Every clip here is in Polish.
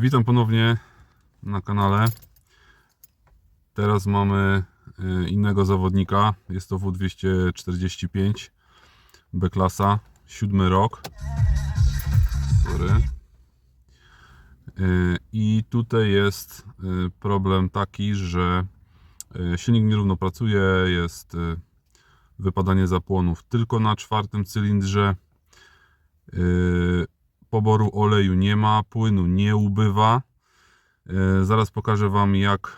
Witam ponownie na kanale. Teraz mamy y, innego zawodnika. Jest to W245 B-klasa, siódmy rok. Sorry. Y, I tutaj jest y, problem taki, że silnik nierówno pracuje, jest wypadanie zapłonów tylko na czwartym cylindrze. Poboru oleju nie ma, płynu nie ubywa. Y, Zaraz pokażę Wam, jak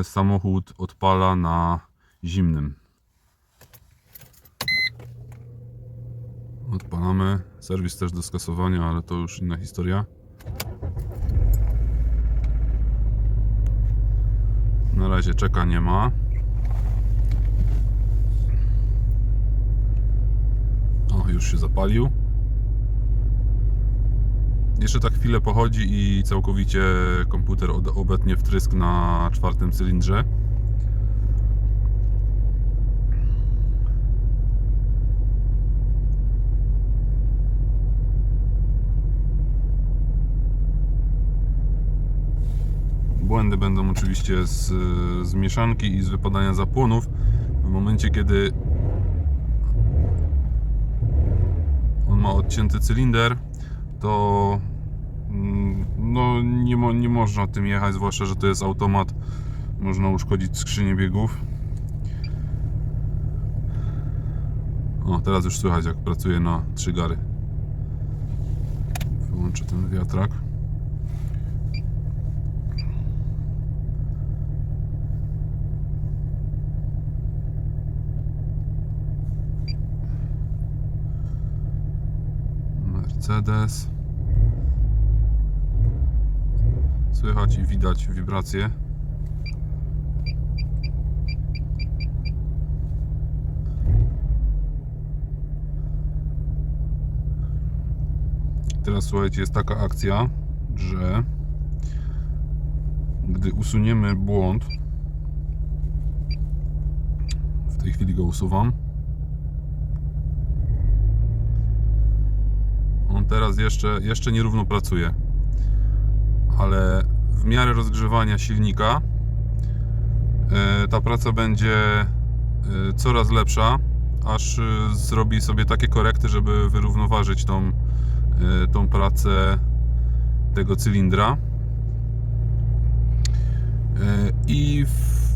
y, samochód odpala na zimnym. Odpalamy. Serwis też do skasowania, ale to już inna historia. Na razie czeka nie ma. O, już się zapalił. Jeszcze tak chwilę pochodzi i całkowicie komputer obetnie wtrysk na czwartym cylindrze. Błędy będą oczywiście z, z mieszanki i z wypadania zapłonów. W momencie, kiedy on ma odcięty cylinder, to no, nie, mo, nie można tym jechać, zwłaszcza, że to jest automat. Można uszkodzić skrzynię biegów. O, teraz już słychać, jak pracuje na trzy gary. Wyłączę ten wiatrak. Mercedes. Słychać i widać wibracje. Teraz słuchajcie, jest taka akcja, że gdy usuniemy błąd, w tej chwili go usuwam. On teraz jeszcze, jeszcze nierówno pracuje, ale w miarę rozgrzewania silnika e, ta praca będzie e, coraz lepsza, aż e, zrobi sobie takie korekty, żeby wyrównoważyć tą, tą pracę tego cylindra. I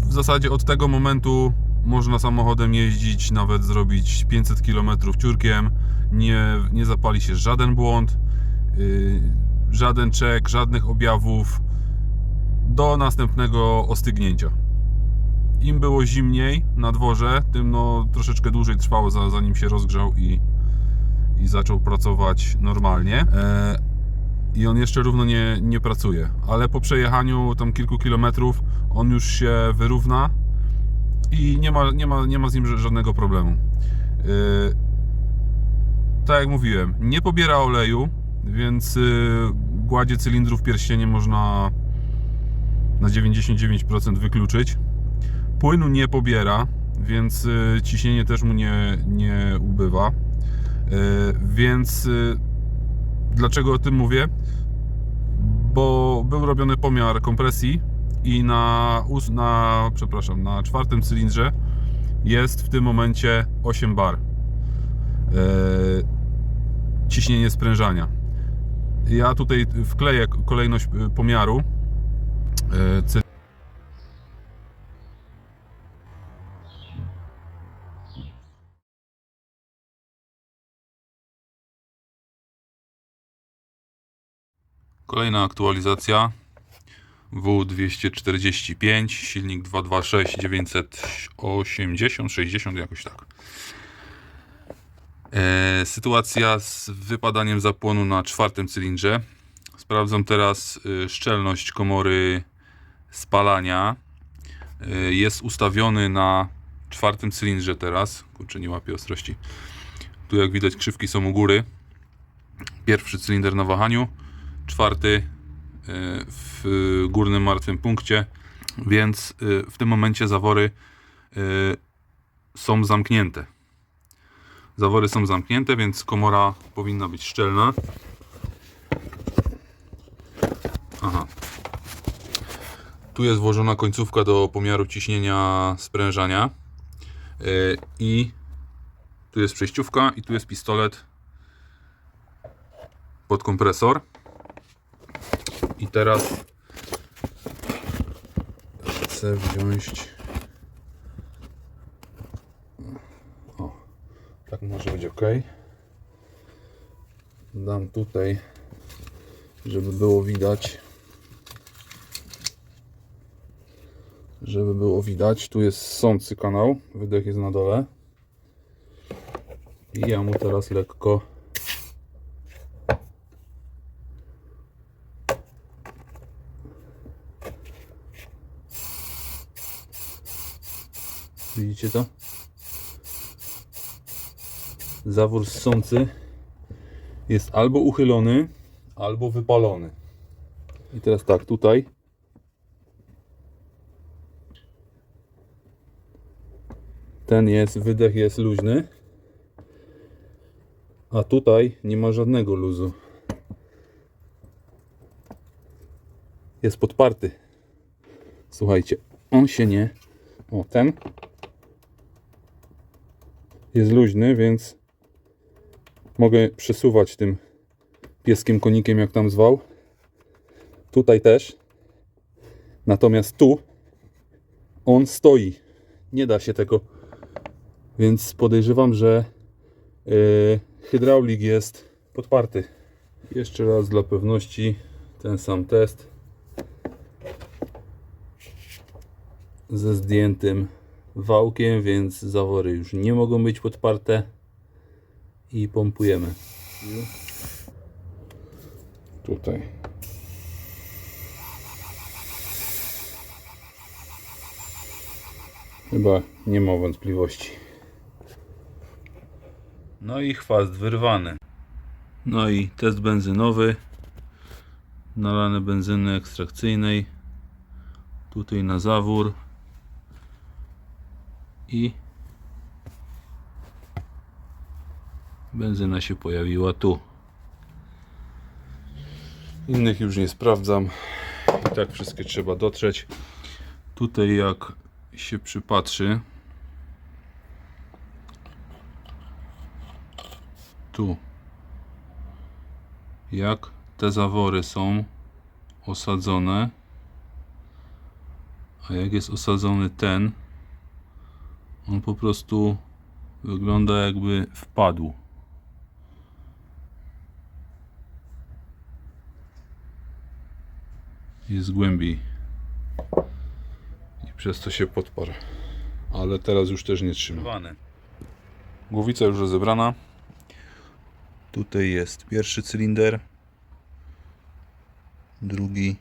w zasadzie od tego momentu można samochodem jeździć, nawet zrobić 500 km ciurkiem. Nie, nie zapali się żaden błąd, żaden czek, żadnych objawów do następnego ostygnięcia. Im było zimniej na dworze, tym no, troszeczkę dłużej trwało, za- zanim się rozgrzał i, i zaczął pracować normalnie. E, I on jeszcze równo nie, nie pracuje, ale po przejechaniu tam kilku kilometrów on już się wyrówna i nie ma, nie ma, nie ma z nim ża- żadnego problemu. Yy, tak jak mówiłem, nie pobiera oleju, więc yy, gładzie cylindrów pierścienie można na 99% wykluczyć. Płynu nie pobiera, więc yy, ciśnienie też mu nie, nie ubywa. Yy, więc yy, dlaczego o tym mówię? Bo był robiony pomiar kompresji i na, na, przepraszam, na czwartym cylindrze jest w tym momencie 8 bar. Ciśnienie sprężania. Ja tutaj wkleję kolejność pomiaru. Cy- Kolejna aktualizacja. W245, silnik 226 980 60 jakoś tak. E, sytuacja z wypadaniem zapłonu na czwartym cylindrze. Sprawdzam teraz y, szczelność komory spalania. Y, jest ustawiony na czwartym cylindrze teraz. Kurczę, nie łapię ostrości. Tu jak widać krzywki są u góry. Pierwszy cylinder na wahaniu, czwarty w górnym martwym punkcie, więc y, w tym momencie zawory y, są zamknięte. Zawory są zamknięte, więc komora powinna być szczelna. Aha. Tu jest włożona końcówka do pomiaru ciśnienia sprężania. Yy, I tu jest przejściówka i tu jest pistolet pod kompresor. I teraz chcę wziąć. O, tak może być ok. Dam tutaj, żeby było widać. Żeby było widać, tu jest sący kanał, wydech jest na dole. I ja mu teraz lekko Widzicie to? Zawór ssący jest albo uchylony, albo wypalony. I teraz tak, tutaj ten jest, wydech jest luźny, a tutaj nie ma żadnego luzu. Jest podparty. Słuchajcie, on się nie. O, ten jest luźny, więc mogę przesuwać tym pieskiem konikiem, jak tam zwał. Tutaj też. Natomiast tu on stoi. Nie da się tego. Więc podejrzewam, że yy, hydraulik jest podparty. Jeszcze raz dla pewności ten sam test ze zdjętym wałkiem, więc zawory już nie mogą być podparte i pompujemy. Tutaj. Chyba nie ma wątpliwości. No i chwast wyrwany. No i test benzynowy. Nalane benzyny ekstrakcyjnej. Tutaj na zawór. I benzyna się pojawiła tu. Innych już nie sprawdzam. I tak wszystkie trzeba dotrzeć. Tutaj jak się przypatrzy, tu jak te zawory są osadzone, a jak jest osadzony ten, on po prostu wygląda jakby wpadł. Jest głębiej. I przez to się podparł. Ale teraz już też nie trzyma. Głowica już rozebrana. Tutaj jest pierwszy cylinder. Drugi.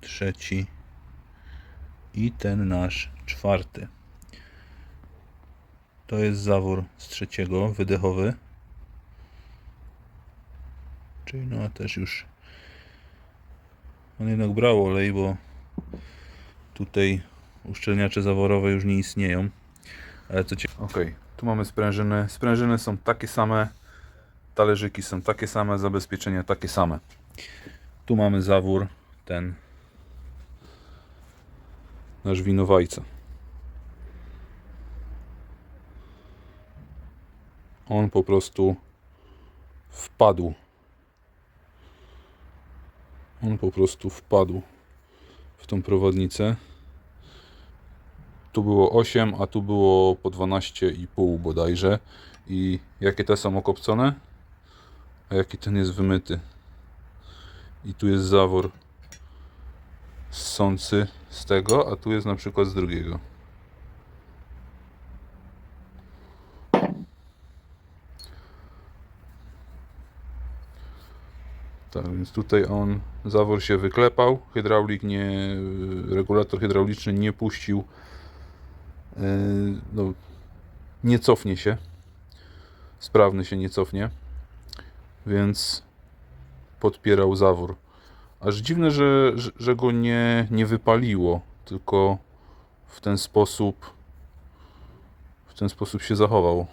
Trzeci i ten nasz czwarty. To jest zawór z trzeciego, wydechowy. Czyli no też już on jednak brał olej, bo tutaj uszczelniacze zaworowe już nie istnieją. Ale co ciekawe. Ok, tu mamy sprężyny. Sprężyny są takie same, talerzyki są takie same, zabezpieczenia takie same. Tu mamy zawór, ten nasz winowajca. On po prostu wpadł. On po prostu wpadł w tą prowadnicę. Tu było 8, a tu było po 12,5 bodajże. I jakie te są okopcone? A jaki ten jest wymyty? I tu jest zawór ssący z tego, a tu jest na przykład z drugiego. Tak, więc tutaj on, zawór się wyklepał, hydraulik nie, regulator hydrauliczny nie puścił, no, nie cofnie się, sprawny się nie cofnie, więc podpierał zawór. Aż dziwne, że, że, że go nie, nie wypaliło, tylko w ten sposób w ten sposób się zachował.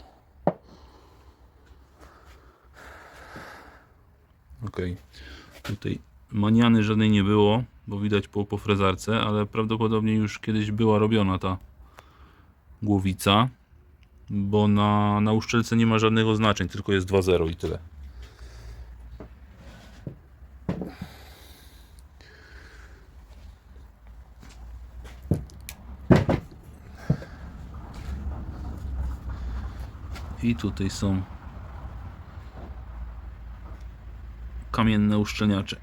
Ok. Tutaj maniany żadnej nie było, bo widać po, po frezarce, ale prawdopodobnie już kiedyś była robiona ta głowica, bo na, na uszczelce nie ma żadnych oznaczeń, tylko jest 2.0 i tyle. I tutaj są kamienne uszczelniacze.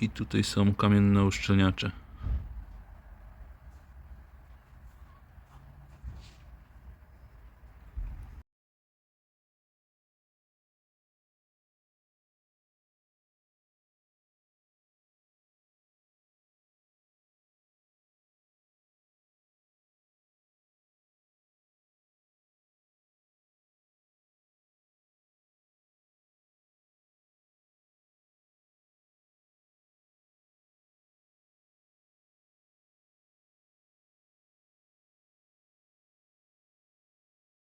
I tutaj są kamienne uszczelniacze.